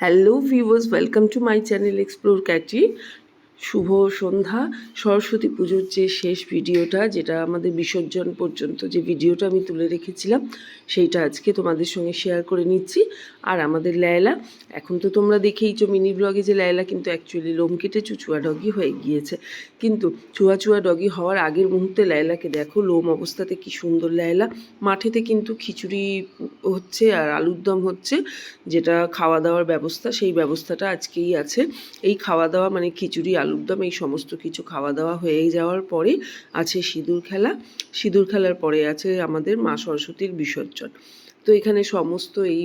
hello viewers welcome to my channel explore Katie শুভ সন্ধ্যা। সরস্বতী পুজোর যে শেষ ভিডিওটা, যেটা আমাদের বিসর্জন পর্যন্ত যে ভিডিওটা আমি তুলে রেখেছিলাম, সেইটা আজকে তোমাদের সঙ্গে শেয়ার করে নিচ্ছি। আর আমাদের ল্যায়লা, এখন তো তোমরা দেখেইছো মিনি ব্লগে যে ল্যায়লা কিন্তু অ্যাকচুয়ালি লোম কেটে চুচুয়া ডগি হয়ে গিয়েছে। কিন্তু চুয়া চুয়া ডগি হওয়ার আগের মুহূর্তে ল্যায়লাকে দেখো, লোম অবস্থাতে কি সুন্দর ল্যায়লা। মাঠেতে কিন্তু খিচুড়ি হচ্ছে আর আলুর দম হচ্ছে, যেটা খাওয়া দাওয়ার ব্যবস্থা, সেই ব্যবস্থাটা আজকেই আছে। এই খাওয়া দাওয়া মানে খিচুড়ি আলুর দম এই সমস্ত কিছু খাওয়া দাওয়া হয়ে যাওয়ার পরে আছে সিঁদুর খেলা। সিঁদুর খেলার পরে আছে আমাদের মা সরস্বতীর বিসর্জন। তো এখানে সমস্ত এই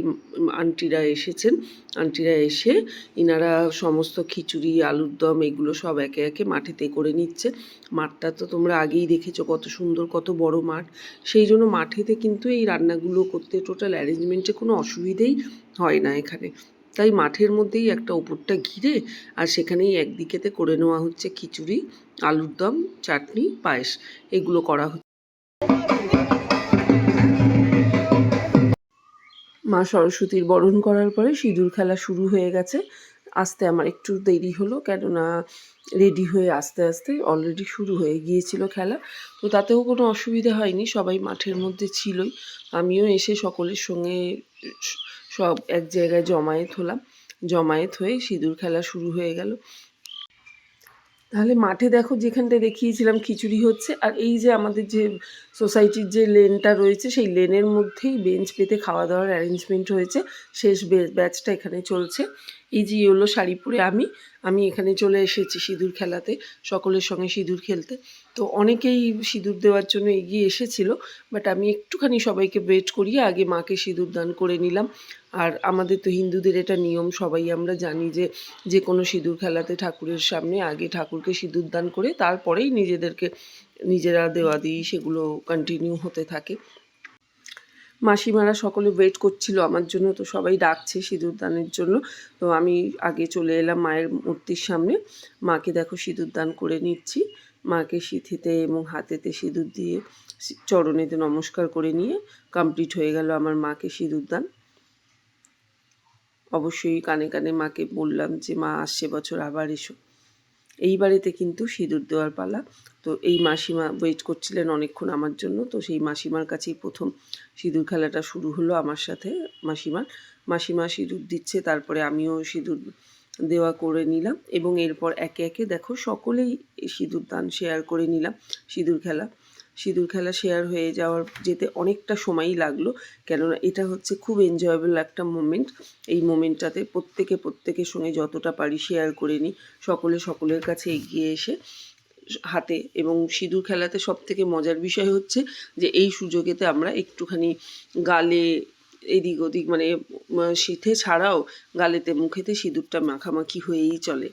আন্টিরা এসেছেন। আন্টিরা এসে ইনারা সমস্ত খিচুড়ি আলুর দম এগুলো সব একে একে মাঠেতে করে নিচ্ছে। মাঠটা তো তোমরা আগেই দেখেছ কত সুন্দর, কত বড় মাঠ। সেই জন্য মাঠেতে কিন্তু এই রান্নাগুলো করতে টোটাল অ্যারেঞ্জমেন্টে কোনো অসুবিধেই হয় না এখানে। তাই মাঠের মধ্যেই একটা ওপরটা ঘিরে আর সেখানেই একদিকেতে করে নেওয়া হচ্ছে খিচুড়ি, আলুর দম, চাটনি, পায়েস। এগুলো করা হচ্ছে। মা সরস্বতীর বরণ করার পরে সিঁদুর খেলা শুরু হয়ে গেছে। আসতে আমার একটু দেরি হলো কেননা রেডি হয়ে আস্তে আস্তে অলরেডি শুরু হয়ে গিয়েছিল খেলা। তো তাতেও কোনো অসুবিধা হয়নি, সবাই মাঠের মধ্যে ছিলই। আমিও এসে সকলের সঙ্গে সব এক জায়গায় জমায়েত হলাম। জমায়েত হয়ে সিঁদুর খেলা শুরু হয়ে গেল। তাহলে মাঠে দেখো যেখানটা দেখিয়েছিলাম খিচুড়ি হচ্ছে আর এই যে আমাদের যে সোসাইটির যে লেনটা রয়েছে সেই লেনের মধ্যেই বেঞ্চ পেতে খাওয়া দাওয়ার অ্যারেঞ্জমেন্ট হয়েছে। শেষ ব্যাচটা এখানে চলছে। এই যে ইয়েলো শাড়ি পরে আমি। আমি এখানে চলে এসেছি সিঁদুর খেলাতে সকলের সঙ্গে সিঁদুর খেলতে। তো অনেকেই সিঁদুর দেওয়ার জন্য এগিয়ে এসেছিল বাট আমি একটুখানি সবাইকে ওয়েট করিয়ে আগে মাকে সিঁদুর দান করে নিলাম। আর আমাদের তো হিন্দুদের এটা নিয়ম, সবাই আমরা জানি যে যে কোনো সিঁদুর খেলাতে ঠাকুরের সামনে আগে ঠাকুরকে সিঁদুর দান করে তারপরেই নিজেদেরকে নিজেরা দেওয়া দিই, সেগুলো কন্টিনিউ হতে থাকে। মাসিমারা সকলে ওয়েট করছিল আমার জন্য, তো সবাই ডাকছে সিঁদুর দানের জন্য। তো আমি আগে চলে এলাম মায়ের মূর্তির সামনে। মাকে দেখো সিঁদুর দান করে নিচ্ছি। মাকে সিথিতে এবং হাতেতে সিঁদুর দিয়ে চরণেতে নমস্কার করে নিয়ে কমপ্লিট হয়ে গেল আমার মাকে সিঁদুর দান। অবশ্যই কানে কানে মাকে বললাম যে, মা, আসছে বছর, আবার এসো। এই বাড়িতে কিন্তু সিঁদুর দেওয়ার পালা। তো এই মাসিমা ওয়েট করছিলেন অনেকক্ষণ আমার জন্য। তো সেই মাসিমার কাছেই প্রথম সিঁদুর খেলাটা শুরু হলো আমার সাথে মাসিমার। মাসিমা সিঁদুর দিচ্ছে, তারপরে আমিও সিঁদুর দেওয়া করে নিলাম এবং এরপর একে একে দেখো সকলেই সিঁদুর দান শেয়ার করে নিলাম। সিঁদুর খেলা সিঁদুর খেলা শেয়ার হয়ে যাওয়ার যেতে অনেকটা সময়ই লাগল কেননা এটা হচ্ছে খুব এনজয়েবল একটা মোমেন্ট এই মোমেন্টটাতে প্রত্যেকে প্রত্যেকের সঙ্গে যতটা পারি শেয়ার করে নিই, সকলে সকলের কাছে এগিয়ে এসে হাতে এবং সিঁদুর খেলাতে সব থেকে মজার বিষয় হচ্ছে যে এই সুযোগেতে আমরা একটুখানি গালে এদিক ওদিক মানে শীতে ছাড়াও গালেতে মুখেতে সিঁদুরটা মাখামাখি হয়েই চলে।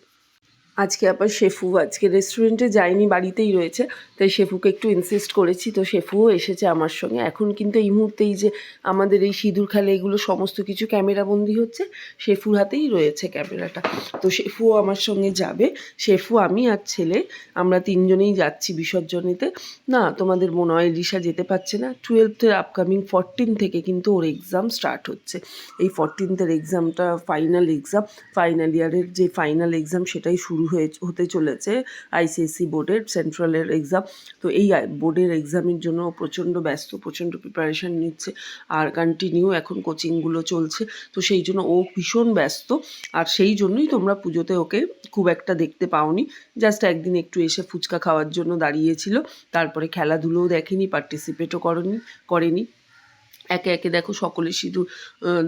আজকে আবার শেফু, আজকে রেস্টুরেন্টে যায়নি বাড়িতেই রয়েছে। তাই শেফুকে একটু ইনসিস্ট করেছি। তো শেফুও এসেছে আমার সঙ্গে। এখন কিন্তু এই মুহূর্তেই যে আমাদের এই সিঁদুর খেলা, এগুলো সমস্ত কিছু ক্যামেরাবন্দি হচ্ছে। শেফুর হাতেই রয়েছে ক্যামেরাটা তো শেফুও আমার সঙ্গে যাবে। শেফু, আমি আর ছেলে, আমরা তিনজনেই যাচ্ছি বিসর্জনীতে। না, তোমাদের মনে হয় রিসা যেতে পারছে না? টুয়েলথের আপকামিং ফরটিন থেকে কিন্তু ওর এক্সাম স্টার্ট হচ্ছে। এই ফরটিনথের এক্সামটা ফাইনাল এক্সাম ফাইনাল ইয়ারের যে ফাইনাল এক্সাম সেটাই শুরু হয়ে হতে চলেছে আইসিএসসি বোর্ডের সেন্ট্রালের এক্সাম তো এই বোর্ডের এক্সামের জন্য প্রচণ্ড ব্যস্ত, প্রচণ্ড প্রিপারেশান নিচ্ছে আর কন্টিনিউ এখন কোচিংগুলো চলছে। তো সেই জন্য ও ভীষণ ব্যস্ত আর সেই জন্যই তোমরা পুজোতে ওকে খুব একটা দেখতে পাওনি। জাস্ট একদিন একটু এসে ফুচকা খাওয়ার জন্য দাঁড়িয়েছিল। তারপরে খেলাধুলোও দেখেনি পার্টিসিপেটও করেনি করেনি। একে একে দেখো সকলে সিঁদুর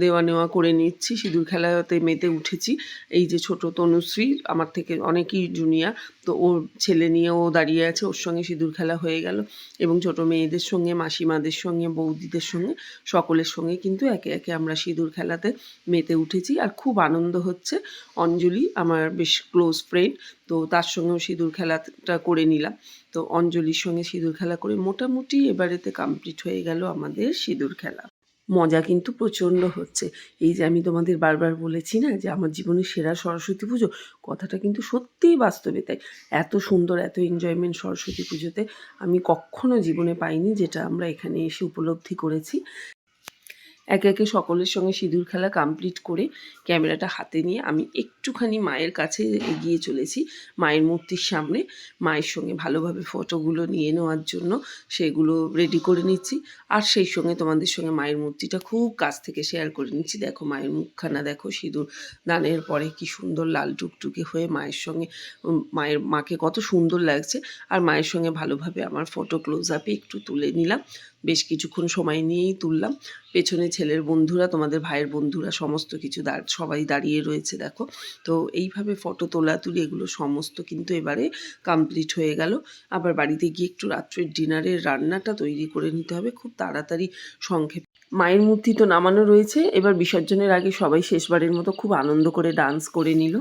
দেওয়া নেওয়া করে নিচ্ছি। সিঁদুর খেলাতে মেতে উঠেছি। এই যে ছোট তনুশ্রী, আমার থেকে অনেকই জুনিয়র তো ওর ছেলে নিয়ে ও দাঁড়িয়ে আছে, ওর সঙ্গে সিঁদুর খেলা হয়ে গেল। এবং ছোট মেয়েদের সঙ্গে, মাসিমাদের সঙ্গে, বৌদিদের সঙ্গে, সকলের সঙ্গে কিন্তু একে একে আমরা সিঁদুর খেলাতে মেতে উঠেছি। আর খুব আনন্দ হচ্ছে। অঞ্জলি, আমার বেশ ক্লোজ ফ্রেন্ড তো তার সঙ্গেও সিঁদুর খেলাটা করে নিলাম। তো অঞ্জলির সঙ্গে সিঁদুর খেলা করে মোটামুটি এবারেতে কমপ্লিট হয়ে গেল আমাদের সিঁদুর খেলা। মজা কিন্তু প্রচণ্ড হচ্ছে। এই যে আমি তোমাদের বারবার বলেছি না যে আমার জীবনের সেরা সরস্বতী পুজো, কথাটা কিন্তু সত্যিই বাস্তবে তাই। এত সুন্দর, এত এনজয়মেন্ট সরস্বতী পুজোতে আমি কখনো জীবনে পাইনি, যেটা আমরা এখানে এসে উপলব্ধি করেছি। একে একে সকলের সঙ্গে সিঁদুর খেলা কমপ্লিট করে ক্যামেরাটা হাতে নিয়ে আমি একটুখানি মায়ের কাছে এগিয়ে চলেছি, মায়ের মূর্তির সামনে। মায়ের সঙ্গে ভালোভাবে ফটোগুলো নিয়ে নেওয়ার জন্য সেগুলো রেডি করে নিচ্ছি। আর সেই সঙ্গে তোমাদের সঙ্গে মায়ের মূর্তিটা খুব কাছ থেকে শেয়ার করে নিচ্ছি। দেখো মায়ের মুখখানা, দেখো সিঁদুর দানের পরে কি সুন্দর লাল টুকটুকে হয়ে মায়ের সঙ্গে মায়ের মাকে কত সুন্দর লাগছে। আর মায়ের সঙ্গে ভালোভাবে আমার ফটো ক্লোজ আপে একটু তুলে নিলাম। বেশ কিছুক্ষণ সময় নিয়েই তুললাম। পেছনে ছেলের বন্ধুরা, তোমাদের ভাইয়ের বন্ধুরা, সমস্ত কিছু দাঁড়, সবাই দাঁড়িয়ে রয়েছে, দেখো। তো এইভাবে ফটো তোলা, তুলি, এগুলো সমস্ত কিন্তু এবারে কমপ্লিট হয়ে গেল। আবার বাড়িতে গিয়ে একটু রাত্রের ডিনারের রান্নাটা তৈরি করে নিতে হবে, খুব তাড়াতাড়ি সংক্ষেপে। মায়ের মূর্তি তো নামানো রয়েছে, এবার বিসর্জনের আগে সবাই শেষবারের মতো খুব আনন্দ করে ডান্স করে নিল।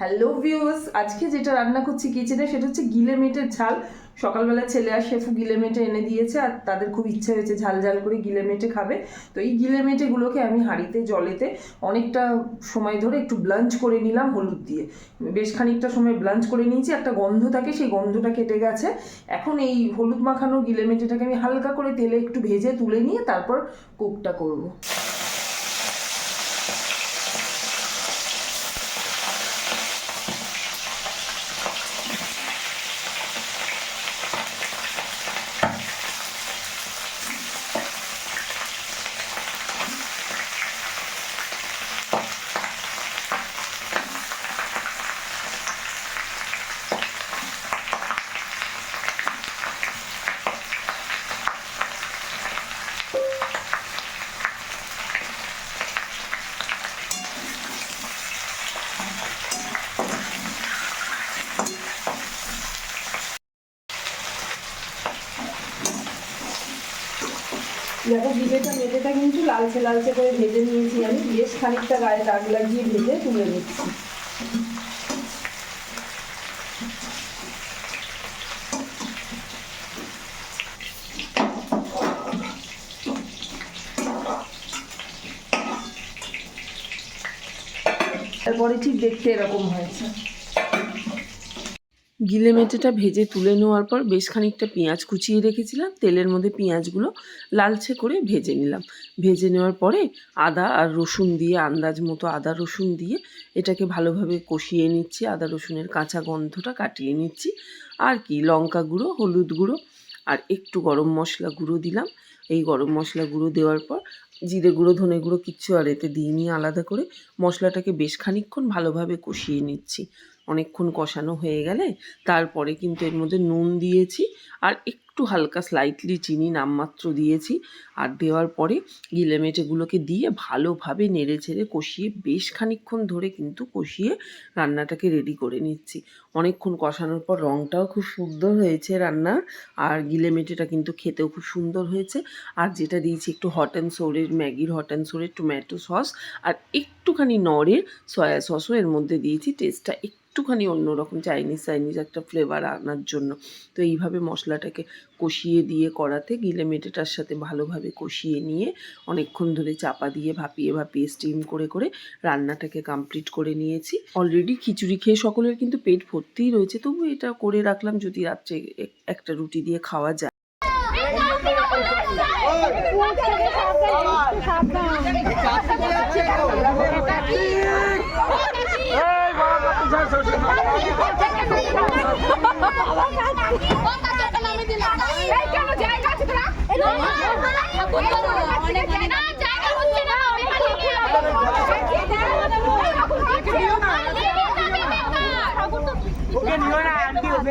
হ্যালো ভিউস আজকে যেটা রান্না করছি কিচেনে সেটা হচ্ছে গিলে মেটের ঝাল। সকালবেলা ছেলে আর শেফু গিলে মেটে এনে দিয়েছে, আর তাদের খুব ইচ্ছে হয়েছে ঝাল ঝাল করে গিলে মেটে খাবে। তো এই গিলে মেটেগুলোকে আমি হাঁড়িতে, জলেতে অনেকটা সময় ধরে একটু ব্লাঞ্চ করে নিলাম হলুদ দিয়ে। বেশ খানিকটা সময় ব্লাঞ্চ করে নিয়েছি, একটা গন্ধ থাকে, সেই গন্ধটা কেটে গেছে। এখন এই হলুদ মাখানো গিলে মেটেটাকে আমি হালকা করে তেলে একটু ভেজে তুলে নিয়ে তারপর কুকটা করব। দেখো ভিজেটা মেটেটা কিন্তু লালচে লালচে করে ভেজে নিয়েছি আমি। বেশ খানিকটা গায়ে দাগ লাগিয়ে ভেজে তুলে নিচ্ছি। তারপরে ঠিক দেখতে এরকম হয়েছে। গিলে মেটেটা ভেজে তুলে নেওয়ার পর বেশ খানিকটা পেঁয়াজ কুচিয়ে রেখেছিলাম। তেলের মধ্যে পেঁয়াজগুলো লালচে করে ভেজে নিলাম। ভেজে নেওয়ার পরে আদা আর রসুন দিয়ে, আন্দাজ মতো আদা রসুন দিয়ে এটাকে ভালোভাবে কষিয়ে নিচ্ছি। আদা রসুনের কাঁচা গন্ধটা কাটিয়ে নিচ্ছি। আর কি, লঙ্কা গুঁড়ো, হলুদ গুঁড়ো আর একটু গরম মশলা গুঁড়ো দিলাম। এই গরম মশলা গুঁড়ো দেওয়ার পর জিরে গুঁড়ো, ধনে গুঁড়ো কিচ্ছু আর এতে দিইনি। আলাদা করে মশলাটাকে বেশ খানিকক্ষণ ভালোভাবে কষিয়ে নিচ্ছি। অনেকক্ষণ কষানো হয়ে গেলে তারপরে কিন্তু এর মধ্যে নুন দিয়েছি আর একটু হালকা স্লাইটলি চিনি নামমাত্র দিয়েছি। আর দেওয়ার পরে গিলেমেটেগুলোকে দিয়ে ভালোভাবে নেড়ে ছেড়ে কষিয়ে বেশ খানিকক্ষণ ধরে কিন্তু কষিয়ে রান্নাটাকে রেডি করে নিচ্ছি। অনেকক্ষণ কষানোর পর রঙটাও খুব সুন্দর হয়েছে রান্নার আর গিলেমেটেটা কিন্তু খেতেও খুব সুন্দর হয়েছে। আর যেটা দিয়েছি একটু হট অ্যান্ড সোরের ম্যাগির হট অ্যান্ড সোরের টমেটো সস আর একটুখানি নরের সয়া সসও এর মধ্যে দিয়েছি। টেস্টটা একটুখানি অন্যরকম চাইনিজ চাইনিজ একটা ফ্লেভার আনার জন্য। তো এইভাবে মশলাটাকে কষিয়ে দিয়ে করাতে গিলে মেটেটার সাথে ভালোভাবে কষিয়ে নিয়ে অনেকক্ষণ ধরে চাপা দিয়ে ভাপিয়ে ভাপিয়ে স্টিম করে করে রান্নাটাকে কমপ্লিট করে নিয়েছি। অলরেডি খিচুড়ি খেয়ে সকলের কিন্তু পেট ভর্তিই রয়েছে তবু এটা করে রাখলাম যদি রাত্রে একটা রুটি দিয়ে খাওয়া যায়।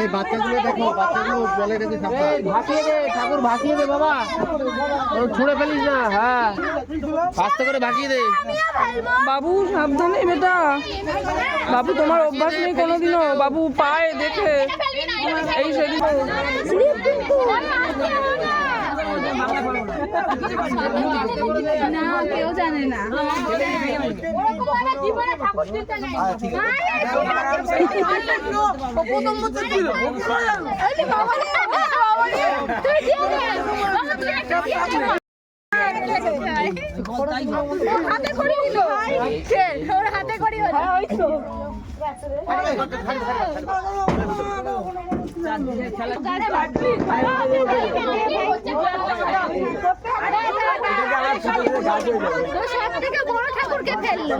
এই বাচ্চাগুলো দেখো বাচ্চাগুলো জলে রেখে ভাসিয়ে দে ঠাকুর ভাসিয়ে দে বাবা। ছুঁড়ে ফেলিস না হ্যাঁ। আস্তে করে ভাসিয়ে দে। বাবু সাবধানে বেটা। বাবু তোমার অভ্যাস নেই কোনোদিনও। বাবু পায়ে দেখে এই সেদিন না কেউ জানে না। নেই হাতে করে দিল ওর হাতে করে থেকে বড় ঠাকুরকে ফেলল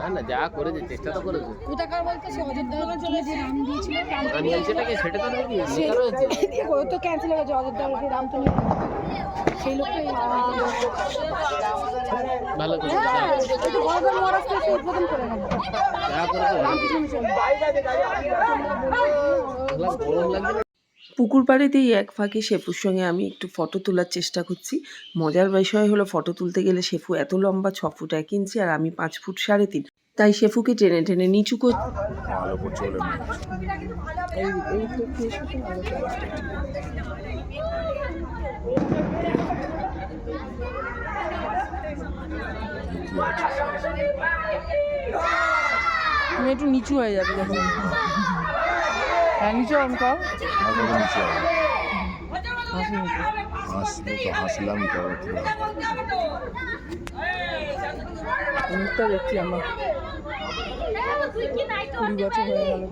না না, যা করেছে, চেষ্টা তো অযোধ্যা যে নাম দিয়েছিল সেটাকে সেটা তো ও তো ক্যান্সেল হয়ে গেছে অযোধ্যা রাম তুমি সেই লোকটাই ভালো করে লাগছে। পুকুর পাড়েতেই এক ফাঁকে শেফুর সঙ্গে আমি একটু ফটো তোলার চেষ্টা করছি। মজার বিষয় হলো ফটো তুলতে গেলে শেফু এত লম্বা ছ ফুট এক ইঞ্চি আর আমি পাঁচ ফুট সাড়ে তিন। তাই শেফুকে টেনে টেনে নিচু কর একটু নিচু হয়ে যাবে হ্যাঁ নিচু অন কর। তো হাসলাম তো মুখটা দেখছি আমার কুড়ি বছর হয়ে গেল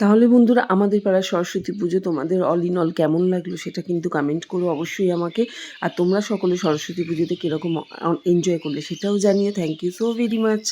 তাহলে বন্ধুরা আমাদের পাড়ার সরস্বতী পুজো তোমাদের অল ইন অল কেমন লাগল সেটা কিন্তু কমেন্ট করো অবশ্যই আমাকে। আর তোমরা সকলে সরস্বতী পুজোতে কীরকম এনজয় করলে সেটাও জানিয়ে thank you so very much